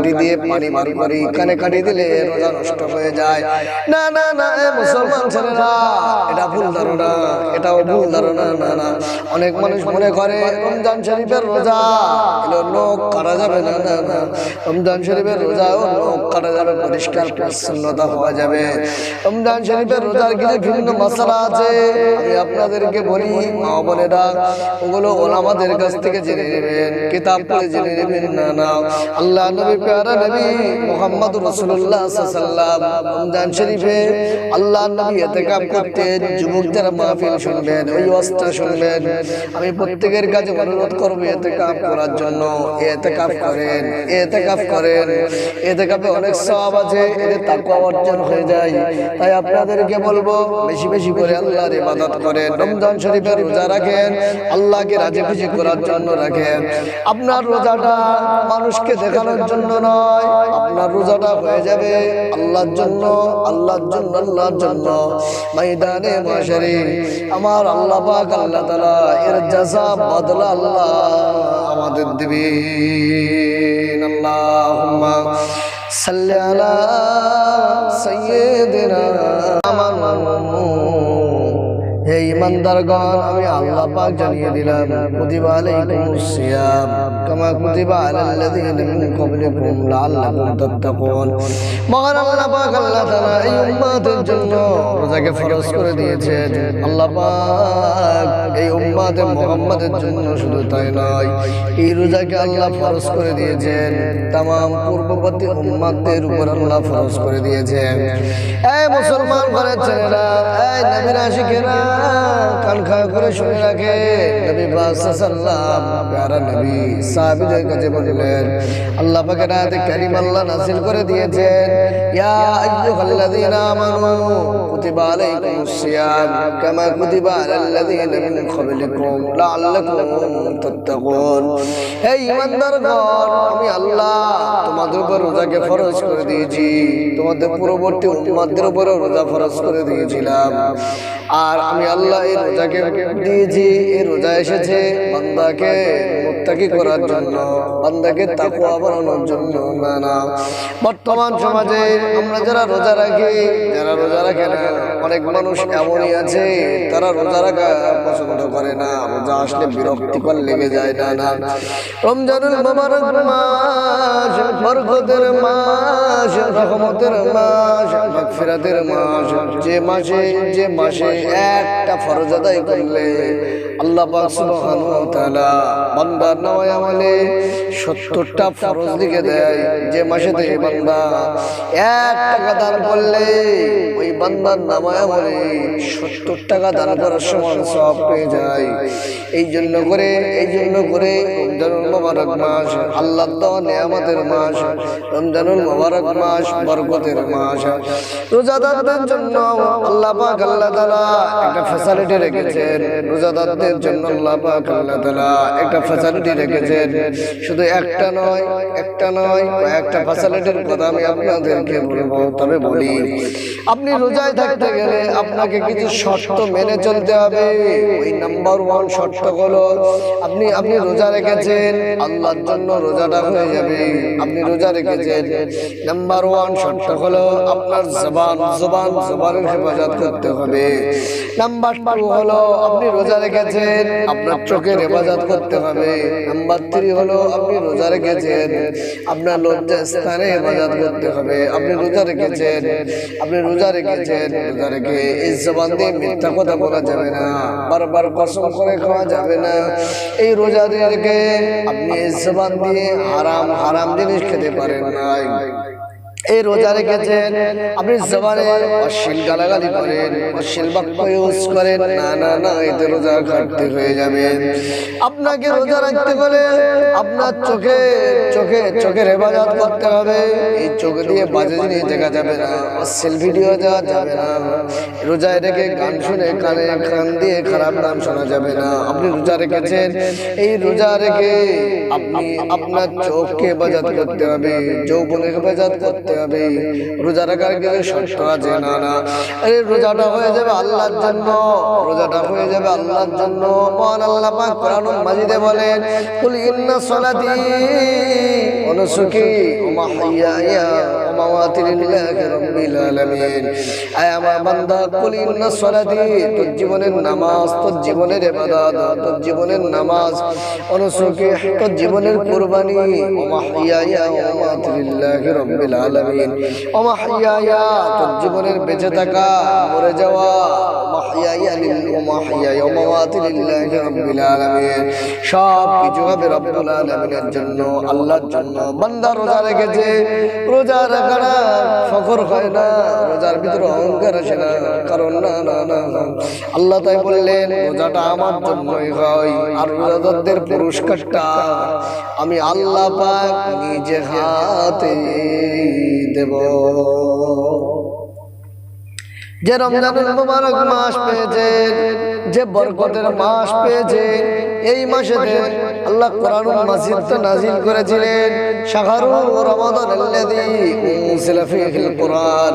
কাটি দিয়ে পানি মারি মারি কানে কাটি দিলে রোজা নষ্ট হয়ে যায়। না না না মুসলমান ছেলেরা এটা ভুল ধারণা। এটাও ভুল ধারণা না না। অনেক মানুষ মনে করে রমজান শরীফের রোজা। নখ কাটা যাবে না না না। রমজান শরীফের রোজা ও নখ কাটা যাবে পরিষ্কার পরিচ্ছন্নতা হওয়া যাবে। রমজান শরীফের রোজার কিছু ভিন্ন মশলা আছে আমি আপনাদেরকে বলি মা বোনেরা ওগুলো ওলামাদের কাছ থেকে জেনে নেবেন কিতাব পড়ে জেনে নেবেন না না। আল্লাহ নবী আমি প্রত্যেকের কাছে অনুরোধ করব এতেকাপ করার জন্য। এতেকাপ করেন এতেকাপ করেন। এতেকাপে অনেক সব আছে, এতে তাকুয়া অর্জন হয়ে যায়। তাই আপনাদেরকে বলব, বেশি বেশি করে আল্লাহর ইবাদত করেন। রমজান শরীফের রোজা রাখেন, আল্লাহকে রাজি খুশি করার জন্য রাখেন। আপনার রোজাটা মানুষকে দেখানোর জন্য নয়, আপনার রোজাটা হয়ে যাবে আল্লাহর জন্য আল্লাহর জন্য আল্লাহর জন্য। ময়দানে আমার আল্লাহ পাক, আল্লাহ এর বদলা আল্লাহ আমাদের সাল্লি আলা সাইয়্যিদিনা ইমানদারগণ আমি আল্লাহ পাক জানিয়ে দিলাম কামা কুতিবা আলাল লাযিনা মিন ক্বাবলিকুম লাআল্লাকুম তাত্তাকুন মহান আল্লাহ পাক আল্লাহ তাআলা এই উম্মতের জন্য রোজাকে ফরজ করে দিয়েছেন আল্লাহ পাক এই উম্মতে মুহাম্মাদের জন্য শুধু তাই নয় এই রোজাকে আল্লাহ ফরজ করে দিয়েছেন तमाम পূর্ববর্তী উম্মতদের উপর আল্লাহ ফরজ করে দিয়েছেন এই মুসলমান ঘরের ছেলেরা এই নবীর আশিকেরা আল্লাহ করে রোজাকে ফরজ করে দিয়েছি, তোমাদের পূর্ববর্তী উম্মতদের উপর রোজা ফরজ করে দিয়েছিলাম। আর আমি আল্লাহ এই রোজাকে দিয়েছি এই রোজা এসেছে, বান্দাকে মুত্তাকি করার জন্য, বান্দাকে তাকুয়া বানানোর জন্য, না না। বর্তমান সমাজে আমরা যারা রোজা রাখি, যারা রোজা রাখে না, অনেক মানুষ এমনই আছে, তারা রোজা রাখা পছন্দ করে না, রোজা আসলে বিরক্তিকর লেগে যায়, না না। রমজানুল মুবারক মাস, বরকতের মাস, রহমতের মাস, মাগফিরাতের মাস, যে মাসে যে মাসে একটা ফরজ করলে আল্লাহ পাক সুবহানাহু ওয়া তাআলা বান্দার নামায় আমলে 70টা ফরজ লিখে দেয়। যে মাসে থেকে বান্দা এক টাকা দান করলে ওই বান্দার নামায় আমলে 70 টাকা দান করার সমান সব পেয়ে যায়। এই জন্য করে, এই জন্য করে মুবারক মাস আল্লাহ নিয়ামতের মাস, রমজানুল মুবারক মাস মাস। রোজাদারদের জন্য আল্লাহ একটা ফ্যাসিলিটি রেখেছেন। রোজাদারদের জন্য আল্লাহ আল্লাহ তাআলা একটা ফ্যাসিলিটি রেখেছেন। শুধু একটা নয় একটা নয় একটা ফ্যাসিলিটির কথা আমি আপনাদেরকে বলব, তবে বলি, আপনি রোজায় থাকতে গেলে আপনাকে কিছু শর্ত মেনে চলতে হবে। ওই নাম্বার ওয়ান শর্ত হলো আপনি আপনি রোজা রেখেছেন, আল্লাহর জন্য রোজাটা হয়ে যাবে। আপনি রোজা রেখেছেন। নাম্বার ওয়ান শর্ত হলো আপনার জবান জবান, জবানের হেফাজত করতে হবে। নাম্বার টু হলো, আপনি রোজা রেখেছেন আপনার চোখের হেফাজত করতে হবে। নাম্বার থ্রি হলো, আপনি রোজা রেখেছেন। আপনার লজ্জা স্থানে হেফাজত করতে হবে। আপনি রোজা রেখেছেন। আপনি রোজা রেখেছেন। রোজা রেখে এই জবান দিয়ে মিথ্যা কথা বলা যাবে না। বারবার কসম করে খাওয়া যাবে না। এই রোজা রেখে আপনি এই জবান দিয়ে হারাম হারাম জিনিস খেতে পারেন নাই। এই রোজা রেখেছেন। আপনি জবানে অশ্লীল গালাগালি করেন, অশ্লীল বাক্য ইউজ করেন, না না না, এতে রোজা ঘাটতি হয়ে যাবে। আপনাকে রোজা রাখতে হলে আপনার চোখে চোখে, চোখের হেফাজত করতে হবে। এই চোখ দিয়ে বাজে জিনিস দেখা যাবে না, অশ্লীল ভিডিও দেওয়া যাবে না। রোজায় রেখে গান শুনে কানে কান দিয়ে খারাপ গান শোনা যাবে না। আপনি রোজা রেখেছেন, এই রোজা রেখে আপনি আপনার চোখকে হেফাজত করতে হবে, যৌবনের হেফাজত করতে হবে রোজা রাখার গেলে সত্য আছে? না না। এই রোজাটা হয়ে যাবে আল্লাহর জন্য। রোজাটা হয়ে যাবে আল্লাহর জন্য। মহান আল্লাহ পাক কোরআন মাজিদে বলেন, কুল ইন্না সলাতি অনুসুকি ওয়া মাহইয়ায়া বেঁচে থাকা, মরে যাওয়া। সব কিছু হবে আলমিনের জন্য, আল্লাহর জন্য। বান্দা রোজা রেখেছে, রোজা রেখে ফখর হয় না, রোজার ভিতরে অহংকার আসে না, কারণ না না না আল্লাহ তাই বললেন, রোজাটা আমার জন্যই হয়, আর রোজাদারদের পুরস্কারটা আমি আল্লাহ পাক নিজে হাতে দেব। যে রমজানুল মুবারক মাস পেয়েছে, যে বরকতের মাস পেয়েছে, এই মাসেতে আল্লাহ কোরআনুল মাজিদটা নাজিল করেছিলেন শাহরুল রমাদান আল্লাযী উনজিলা ফীহিল কোরআন।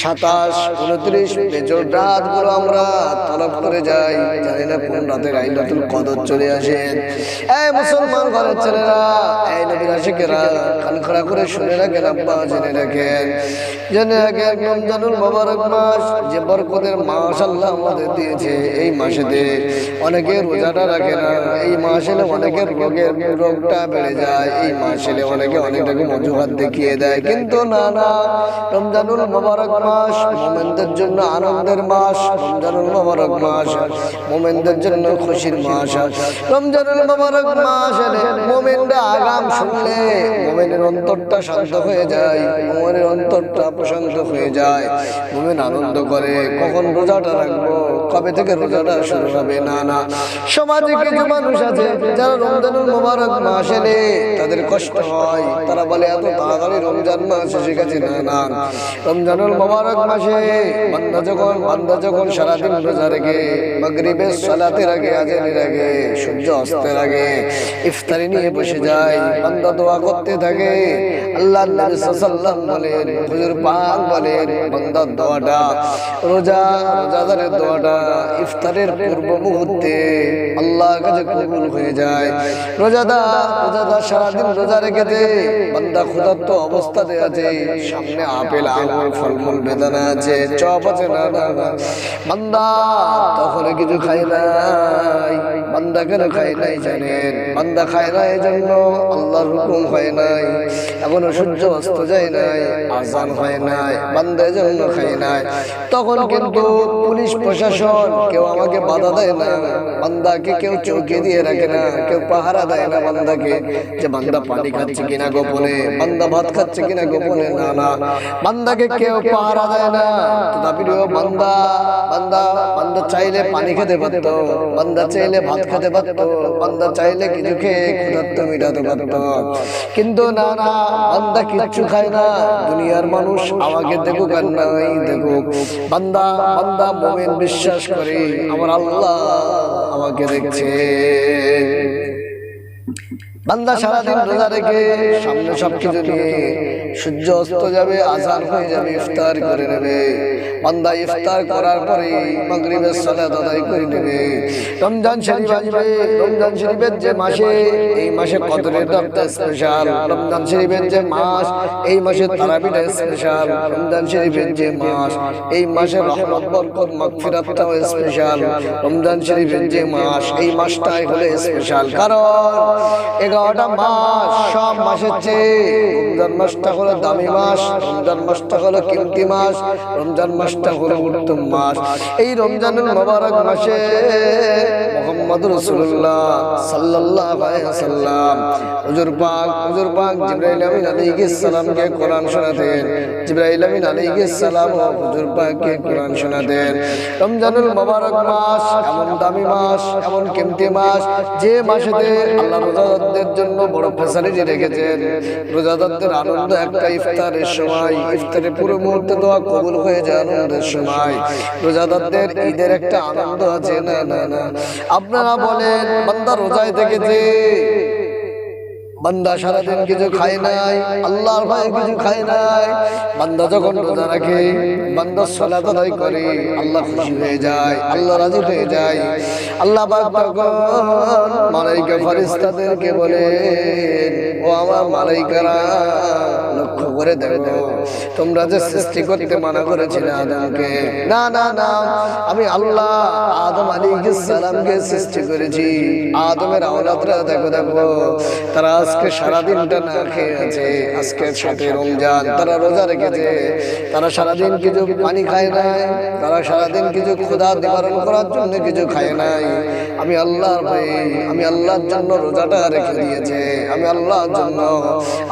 সাতাশ, উনত্রিশ আমরা তলব করে যাই। জানি না কোন রাতে কদর চলে আসে। এই মুসলমান ঘরের ছেলেরা, এই নবীর কান খড়া করে শুনে রাখেন, আব্বা জেনে রাখেন। জেনে মাস, যে বরকতের মাস আল্লাহ আমাদের দিয়েছে এই মাসেতে। অনেকে রোজাটা রাখে না, এই মাস এলে অনেকের রোগের রোগটা বেড়ে যায়, এই মাস এলে অনেকে অনেক রকম অজুহাত দেখিয়ে দেয়। কিন্তু না না, রমজানুল মোবারক মাস, মোমেনদের জন্য আনন্দের মাস, রমজানুল মোবারক মাস, মোমেনদের জন্য খুশির মাস। রমজানুল মোবারক মাস মোমেনরা আগাম শুনলে মোমেনের অন্তরটা শান্ত হয়ে যায়, মোমেনের অন্তরটা প্রশান্ত হয়ে যায়। মোমেন আনন্দ করে, কখন রোজাটা রাখব, কবে থেকে রোজাটা শুরু হবে, না না। সমাজে কিছু মানুষ আছে, যারা রমজানুল মোবারক মাস এলে তাদের কষ্ট হয়। তারা বলে, এত তাড়াতাড়ি রমজান মাস এসে গেছে। না না। রমজানুল মোবারক মাসে বান্দা যখন বান্দা যখন সারাদিন রোজা রেখে মাগরিবের সালাতের আগে, আজানের আগে, সূর্য অস্তের আগে, ইফতারি নিয়ে বসে যায় বান্দা দোয়া করতে থাকে। আল্লাহ নবী সাল্লাল্লাহু বলেন, হুজুর পাক বলেন বান্দার দোয়াটা, রোজা, রোজাদারের দোয়াটা ইফতারের পূর্ব মুহূর্তে আল্লাহর কাছে কবুল হয়ে যায়। রোজাদা রোজাদা সারাদিন রোজা রেখেছে বান্দা ক্ষুধার্ত অবস্থাতে আছে, সামনে আপেল, আঙুর, ফলমূল আছে চপ আছে না বান্দা, তখন কিছু খায় নাই। বান্দা কেন খায় নাই জানেন? বান্দা না এই জন্য আল্লাহর হুকুম হয় নাই। এখনও সূর্য অস্ত যায় নাই, আজান হয় নাই, বান্দা জন্য খায় নাই। তখন কিন্তু পুলিশ প্রশাসন কেউ আমাকে বাধা দেয় না। বান্দাকে কেউ চৌকি দিয়ে রাখে না, কেউ পাহারা দেয় না বান্দাকে যে বান্দা পানি খাচ্ছে কিনা গোপনে, বান্দা ভাত খাচ্ছে কিনা গোপনে, না না। বান্দাকে কেউ পাহারা দেয় না বান্দা বান্দা বান্দা চাইলে পানি খেতে পারত, বান্দা চাইলে ভাত খেতে পারত, বান্দা চাইলে কিছু খেয়ে ক্ষুধার্ত, মিটাতে পারত। কিন্তু না না, বান্দা কিচ্ছু খায় না, দুনিয়ার মানুষ আমাকে দেখুক আর নাই দেখুক। বান্দা বান্দা মোমেন বিশ্বাস করে, আমার আল্লাহ আমাকে দেখছে। বান্দা সারাদিন রোজা রেখে সামনে সবকিছু নিয়ে সূর্য অস্ত যাবে, আজান হয়ে যাবে, ইফতার করে নেবে। বান্দা ইফতার করার পরে মাগরিবের সালাত আদায় করে নেবে। রমজান শরীফ আসবে, রমজান শরীফের যে মাসে, এই মাসে কদরের রাতটা স্পেশাল রমজান শরীফের যে মাস, এই মাসে তারাবিটা স্পেশাল রমজান শরীফের যে মাস, এই মাসে রহমত, বরকত, মাগফিরাতটাও স্পেশাল রমজান শরীফের যে মাস, এই মাসটাই হলো স্পেশাল কারণ এগারোটা মাস সব মাসের চেয়ে রমজান মাসটা হলো দামি মাস, রমজান মাসটা হলো কিমতি মাস, রমজান মাসটা হলো উত্তম মাস। এই রমজানুল মোবারক মাসে মোহাম্মদ রসুল্লাহ সাল্লাল্লাহু ওয়াসাল্লাম হুজুর পাক হুজুর পাক জিবরাইল আমিন কোরআন শোনাতেন। জিবরাইল আমিন হুজুর পাককে কোরআন শোনাতেন। রমজানুল মোবারক মাস এমন দামি মাস, এমন কিমতি মাস, যে মাসেতে আল্লাহ রোজাদারদের জন্য বড় ফ্যাসিলিটি রেখেছেন। রোজাদারদের আনন্দ আপনারা বলেন, বান্দা রোজায় বান্দা সারাদিন কিছু খায় নাই, আল্লাহর কিছু খায় নাই। বান্দা যখন রোজা রাখে, বান্দা করে, আল্লাহ খুশি হয়ে যায়, আল্লাহ রাজি হয়ে যায়। আল্লাহ মালাইকা ফেরেশতাদেরকে বলে ও আমার মালাইকারা লক্ষ্য করে দেখো তোমরা যে সৃষ্টি করতে মানা করেছিলে আদমকে, না না না, আমি আল্লাহ আদম আলাইহিস সালামকে সৃষ্টি করেছি। আদমের আওলাদরা দেখো দেখো, তারা আজকে সারা দিনটা না খেয়ে আছে, আজকে সাথে রমজান, তারা রোজা রেখেছে। তারা সারাদিন কিছু পানি খায় নাই, তারা সারাদিন কিছু ক্ষুধা নিবারণ করার জন্য কিছু খায় নাই। আমি আল্লাহর ভাই আমি আল্লাহর জন্য রোজাটা রেখে দিয়েছে। আমি আল্লাহর জন্য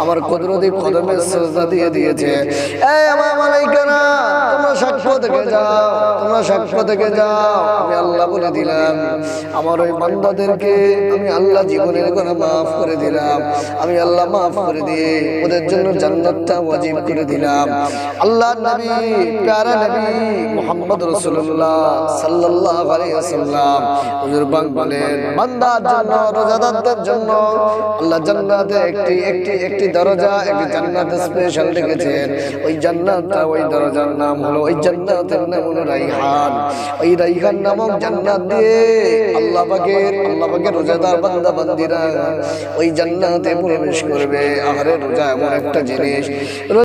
আমার কুদরতি কদমে সজদা দিয়ে দিয়েছে। এই আমার থেকে যাও, তোমরা সাক্ষ্য থেকে যাও। আমি আল্লাহ বলে দিলাম, আমার ওই বান্দাদেরকে আমি আল্লাহ জীবনের করে মাফ করে দিলাম। আমি আল্লাহ মাফ করে দিয়ে ওদের জন্য জান্নাতটা ওয়াজিব করে দিলাম। আল্লাহ নবী, প্যারা নবী মোহাম্মদ রাসূলুল্লাহ সাল্লাল্লাহু আলাইহি ওয়াসাল্লাম হুজুর পাক বলেন, বান্দার জন্য, রোজাদারদের জন্য আল্লাহ জান্নাতে একটি একটি একটি দরজা, একটি জান্নাত স্পেশাল রেখেছেন। ওই জান্নাতটা, ওই দরজার নাম হলো, ওই জান্নাতের নাম হলো রাইহান। ওই রাইহান নামক জান্নাত দিয়ে আল্লাহ পাকের আল্লাহ পাকের রোজাদার বান্দা, বান্দিরা ওই জান্নাতে প্রবেশ করবে। আহারে রোজা এমন একটা জিনিস।